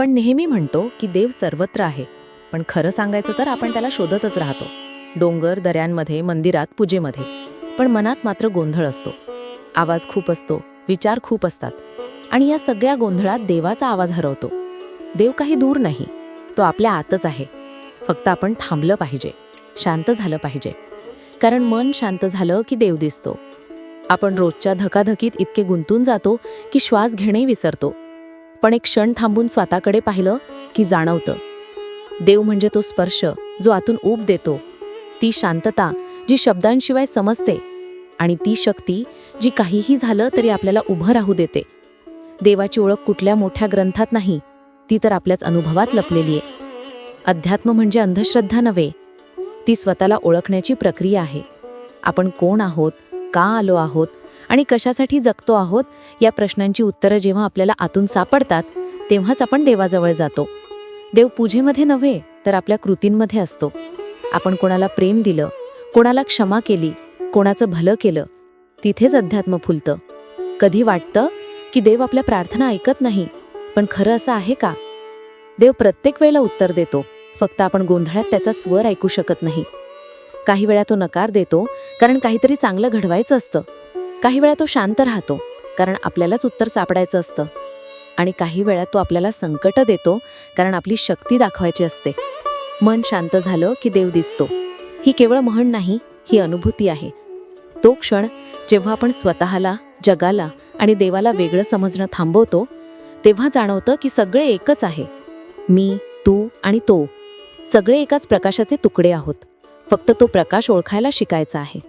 आपण नेहमी म्हणतो की देव सर्वत्र आहे पण खरं सांगायचं तर आपण त्याला शोधतच राहतो. डोंगर दऱ्यांमध्ये मंदिरात पूजेमध्ये. पण मनात मात्र गोंधळ असतो. आवाज खूप असतो विचार खूप असतात. आणि या सगळ्या गोंधळात देवाचा आवाज हरवतो. देव काही दूर नाही तो आपल्या आतच आहे. फक्त आपण थांबलं पाहिजे शांत झालं पाहिजे. कारण मन शांत झालं की देव दिसतो. आपण रोजच्या धकाधकीत इतके गुंतून जातो की श्वास घेणे विसरतो. पण एक क्षण थांबून स्वतःकडे पाहिलं की जाणवतं. देव म्हणजे तो स्पर्श जो आतून ऊब देतो. ती शांतता जी शब्दांशिवाय समजते आणि ती शक्ती जी काहीही झालं तरी आपल्याला उभं राहू देते. देवाची ओळख कुठल्या मोठ्या ग्रंथात नाही ती तर आपल्याच अनुभवात लपलेली आहे. अध्यात्म म्हणजे अंधश्रद्धा नव्हे ती स्वतःला ओळखण्याची प्रक्रिया आहे. आपण कोण आहोत का आलो आहोत आणि कशासाठी जगतो आहोत या प्रश्नांची उत्तरं जेव्हा आपल्याला आतून सापडतात तेव्हाच आपण देवाजवळ जातो. देव पूजेमध्ये नव्हे तर आपल्या कृतींमध्ये असतो. आपण कोणाला प्रेम दिलं कोणाला क्षमा केली कोणाचं भलं केलं तिथेच अध्यात्म फुलतं. कधी वाटतं की देव आपल्या प्रार्थना ऐकत नाही पण खरं असं आहे का? देव प्रत्येक वेळेला उत्तर देतो फक्त आपण गोंधळात त्याचा स्वर ऐकू शकत नाही. काही वेळा तो नकार देतो कारण काहीतरी चांगलं घडवायचं असतं. काही वेळा तो शांत राहतो कारण आपल्यालाच उत्तर सापडायचं असतं. आणि काही वेळा तो आपल्याला संकट देतो कारण आपली शक्ती दाखवायची असते. मन शांत झालं की देव दिसतो. ही केवळ म्हण नाही ही अनुभूती आहे. तो क्षण जेव्हा आपण स्वतःला जगाला आणि देवाला वेगळं समजणं थांबवतो तेव्हा जाणवतं की सगळे एकच आहे. मी तू आणि तो. सगळे एकाच प्रकाशाचे तुकडे आहोत. फक्त तो प्रकाश ओळखायला शिकायचा आहे.